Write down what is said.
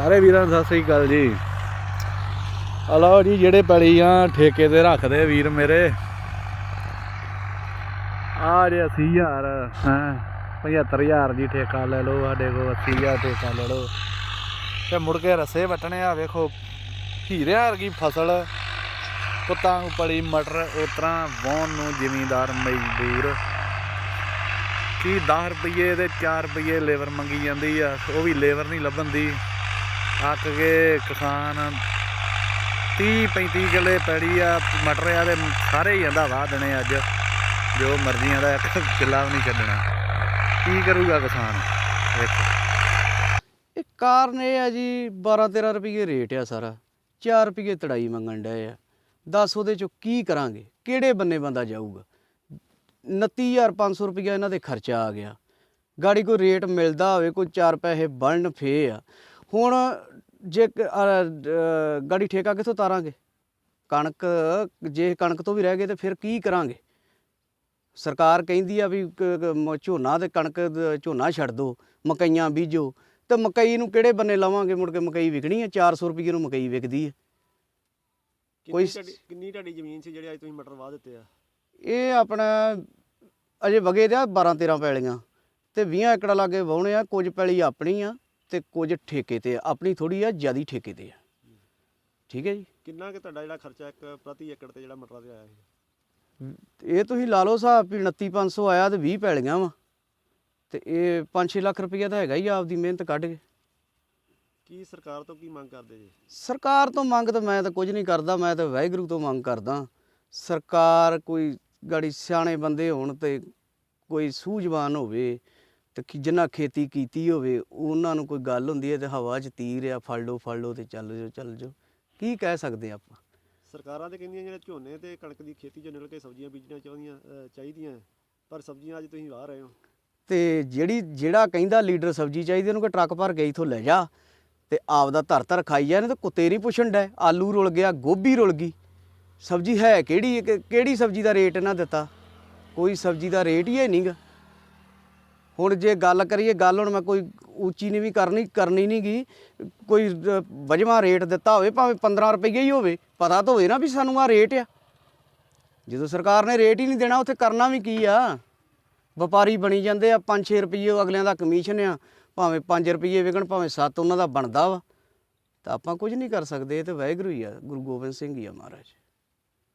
ਸਾਰੇ ਵੀਰਾਂ ਨੂੰ ਸਤਿ ਸ੍ਰੀ ਅਕਾਲ ਜੀ। ਹਲੋ ਜੀ, ਜਿਹੜੇ ਪੈਲੀਆਂ ਠੇਕੇ ਤੇ ਰੱਖਦੇ ਵੀਰ ਮੇਰੇ। ਆ ਜੇ 80000 ਹਾਂ 75000 ਦੀ ਠੇਕਾ ਲੈ ਲਓ, ਸਾਡੇ ਕੋਲ 80000 ਠੇਕਾ ਲੈ ਲਓ। ਤੇ ਮੁੜ ਕੇ ਰਸੇ ਵਟਣੇ ਆ, ਵੇਖੋ ਹੀਰਿਆਂ ਵਰਗੀ ਫਸਲ। ਪੁੱਤਾਂ ਨੂੰ ਪਲੀ ਮਟਰ ਉਤਰਾ ਵਾਹਣ ਨੂੰ ਜ਼ਿਮੀਂਦਾਰ ਮਜ਼ਦੂਰ। ਕੀ 10 ਰੁਪਏ ਤੇ 4 ਰੁਪਏ ਲੇਬਰ ਮੰਗੀ ਜਾਂਦੀ ਆ, ਉਹ ਵੀ ਲੇਬਰ ਨਹੀਂ ਲੱਭਣ ਦੀ। ਅੱਕ ਕੇ ਕਿਸਾਨ 30 35 ਕਿੱਲੇ ਪੈੜੀ ਆ, ਮਟਰ ਆ ਤੇ ਸਾਰੇ ਹੀ ਜਾਂਦਾ ਵਾਹ ਦੇਣੇ ਅੱਜ। ਜੋ ਮਰਜ਼ੀਆਂ ਦਾ ਇੱਕ ਕਿੱਲਾ ਵੀ ਨਹੀਂ ਛੱਡਣਾ। ਕੀ ਕਰੂਗਾ ਕਿਸਾਨ? ਵੇਖੋ। ਇਹ ਕਾਰਨ ਇਹ ਆ ਜੀ 12 13 ਰੁਪਏ ਰੇਟ ਆ ਸਾਰਾ। 4 ਰੁਪਏ ਤੜਾਈ ਮੰਗਣ ਡਏ ਆ। ਦੱਸ ਉਹਦੇ ਚੋਂ ਕੀ ਕਰਾਂਗੇ? ਕਿਹੜੇ ਬੰਨੇ ਬੰਦਾ ਜਾਊਗਾ? 29500 ਰੁਪਏ ਇਹਨਾਂ ਦੇ ਖਰਚਾ ਆ ਗਿਆ। ਗਾੜੀ ਕੋਈ ਰੇਟ ਮਿਲਦਾ ਹੋਵੇ, ਕੋਈ 4 ਪੈਸੇ ਬਣਨ ਫੇ ਆ। ਹੁਣ ਜੇ ਕ- ਅ, ਡ- ਗਾੜੀ ਠੇਕਾ ਕਿੱਥੋਂ ਤਾਰਾਂਗੇ ਕਣਕ ਜੇ ਕਣਕ ਤੋਂ ਵੀ ਰਹਿ ਗਏ ਤੇ ਫਿਰ ਕੀ ਕਰਾਂਗੇ? ਸਰਕਾਰ ਕਹਿੰਦੀ ਆ ਵੀ ਕ- ਕ- ਮ- ਝੋਨਾ ਤੇ ਕਣਕ ਦ- ਝੋਨਾ ਛੱਡ ਦੋ ਮਕਈਆਂ ਬੀਜੋ। ਤੇ ਮਕਈ ਨੂੰ ਕਿਹੜੇ ਬੰਨੇ ਲਾਵਾਂਗੇ? ਮੁੜ ਕੇ ਮਕਈ ਵਿਕਣੀ ਹੈ 400 ਰੁਪਏ ਨੂੰ ਮਕਈ ਵਿਕਦੀ ਹੈ ਕੋਈ ਕਿੰਨੀ ਤੁਹਾਡੀ ਜ਼ਮੀਨ ਸੀ ਜਿਹੜੀ ਅੱਜ ਤੁਸੀਂ ਮਟਰ ਵਾਹ ਦਿੱਤੇ ਆ? ਇਹ ਆਪਣਾ ਅਜੇ ਵਗੇ ਦੇ ਆ 12 13 ਪੈਲੀਆਂ। ਤੇ 20 ਏਕੜ ਲਾਗੇ ਵਾਹੁਣੇ ਆ ਕੁਝ ਪੈਲੀ ਆਪਣੀ ਆ। ਤੇ ਕੁਝ ਠੇਕੇ ਤੇ ਆ ਆਪਣੀ ਥੋੜੀ ਆ ਜਿਆਦੀ ਠੇਕੇ ਤੇ ਆ। ਠੀਕ ਹੈ ਜੀ? ਕਿੰਨਾ ਕਿ ਤੁਹਾਡਾ ਜਿਹੜਾ ਖਰਚਾ ਇੱਕ ਪ੍ਰਤੀ ਏਕੜ ਤੇ ਜਿਹੜਾ ਮਟਰਾਂ ਤੇ ਆਇਆ ਸੀ ਇਹ ਤੁਸੀਂ ਲਾ ਲਓ ਹਿਸਾਬ ਵੀ 29500 ਆਇਆ ਤੇ 20 ਪੈਲੀਆਂ ਵਾ। ਤੇ ਇਹ 5-6 ਲੱਖ ਰੁਪਈਆ ਤਾਂ ਹੈਗਾ ਹੀ ਆ ਆਪਦੀ ਮਿਹਨਤ ਕੱਢ ਕੇ। ਕੀ ਸਰਕਾਰ ਤੋਂ ਕੀ ਮੰਗ ਕਰਦੇ ਜੀ? ਸਰਕਾਰ ਤੋਂ ਮੰਗ ਤਾਂ ਮੈਂ ਤਾਂ ਕੁਝ ਨਹੀਂ ਕਰਦਾ ਮੈਂ ਤਾਂ ਵਾਹਿਗੁਰੂ ਤੋਂ ਮੰਗ ਕਰਦਾ। ਸਰਕਾਰ ਕੋਈ ਗਾੜੀ ਸਿਆਣੇ ਬੰਦੇ ਹੋਣ ਤੇ ਕੋਈ ਸੂਝਵਾਨ ਹੋਵੇ ਤੇ ਕਿ ਜਿਨ੍ਹਾਂ ਖੇਤੀ ਕੀਤੀ ਹੋਵੇ ਉਹਨਾਂ ਨੂੰ ਕੋਈ ਗੱਲ ਹੁੰਦੀ ਹੈ ਤੇ ਹਵਾ 'ਚ ਤੀਰ ਆ ਫੜ ਲਓ ਫੜ ਲਓ ਤੇ ਚੱਲ ਜਾਓ ਚੱਲ ਜਾਓ। ਕੀ ਕਹਿ ਸਕਦੇ ਆਪਾਂ? ਸਰਕਾਰਾਂ ਤੇ ਕਹਿੰਦੀਆਂ ਜਿਹੜੇ ਝੋਨੇ ਤੇ ਕਣਕ ਦੀ ਖੇਤੀ ਚੋਂ ਨਿਕਲ ਕੇ ਸਬਜ਼ੀਆਂ ਬੀਜਣੀਆਂ ਚਾਹੁੰਦੀਆਂ ਅ, ਚਾਹੀਦੀਆਂ ਪਰ ਸਬਜ਼ੀਆਂ ਅੱਜ ਤੁਸੀਂ ਵਾਹ ਰਹੇ ਹੋ। ਤੇ ਜਿਹੜੀ ਜਿਹੜਾ ਕਹਿੰਦਾ ਲੀਡਰ ਸਬਜ਼ੀ ਚਾਹੀਦੀ ਉਹਨੂੰ ਕਿ ਟਰੱਕ ਭਰ ਕੇ ਇਥੋਂ ਲੈ ਜਾ। ਤੇ ਆਪਦਾ ਧਰ ਧਰ ਖਾਈ ਜਾ ਤੇ ਕੁੱਤੇ ਨਹੀਂ ਪੁੱਛਣ ਡੈ ਆਲੂ ਰੁਲ ਗਿਆ ਗੋਭੀ ਰੁਲ ਗਈ। ਸਬਜ਼ੀ ਹੈ ਕਿਹੜੀ ਕਿ- ਕਿਹੜੀ ਸਬਜ਼ੀ ਦਾ ਰੇਟ ਇਹਨਾਂ ਦਿੱਤਾ? ਕੋਈ ਸਬਜ਼ੀ ਦਾ ਰੇਟ ਹੀ ਹੈ ਨਹੀਂਗਾ ਹੁਣ ਜੇ ਗੱਲ ਕਰੀਏ, ਗੱਲ ਹੁਣ ਮੈਂ ਕੋਈ ਉੱਚੀ ਨਹੀਂ ਵੀ ਕਰਨੀ ਕਰਨੀ ਨਹੀਂ ਗੀ। ਕੋਈ ਵਜਵਾ ਰੇਟ ਦਿੱਤਾ ਹੋਵੇ, ਭਾਵੇਂ 15 ਰੁਪਏ ਹੀ ਹੋਵੇ, ਪਤਾ ਤਾਂ ਹੋਵੇ ਨਾ ਵੀ ਸਾਨੂੰ ਆ ਰੇਟ ਆ। ਜਦੋਂ ਸਰਕਾਰ ਨੇ ਰੇਟ ਹੀ ਨਹੀਂ ਦੇਣਾ, ਉੱਥੇ ਕਰਨਾ ਵੀ ਕੀ ਆ? ਵਪਾਰੀ ਬਣੀ ਜਾਂਦੇ ਆ 5-6 ਰੁਪਏ ਅਗਲਿਆਂ ਦਾ ਕਮਿਸ਼ਨ ਆ। ਭਾਵੇਂ 5 ਰੁਪਏ ਵਿਕਣ, ਭਾਵੇਂ 7 ਉਹਨਾਂ ਦਾ ਬਣਦਾ ਵਾ। ਤਾਂ ਆਪਾਂ ਕੁਝ ਨਹੀਂ ਕਰ ਸਕਦੇ, ਇਹ ਤੇ ਵਾਹਿਗੁਰੂ ਹੀ ਆ, ਗੁਰੂ ਗੋਬਿੰਦ ਸਿੰਘ ਹੀ ਆ ਮਹਾਰਾਜ।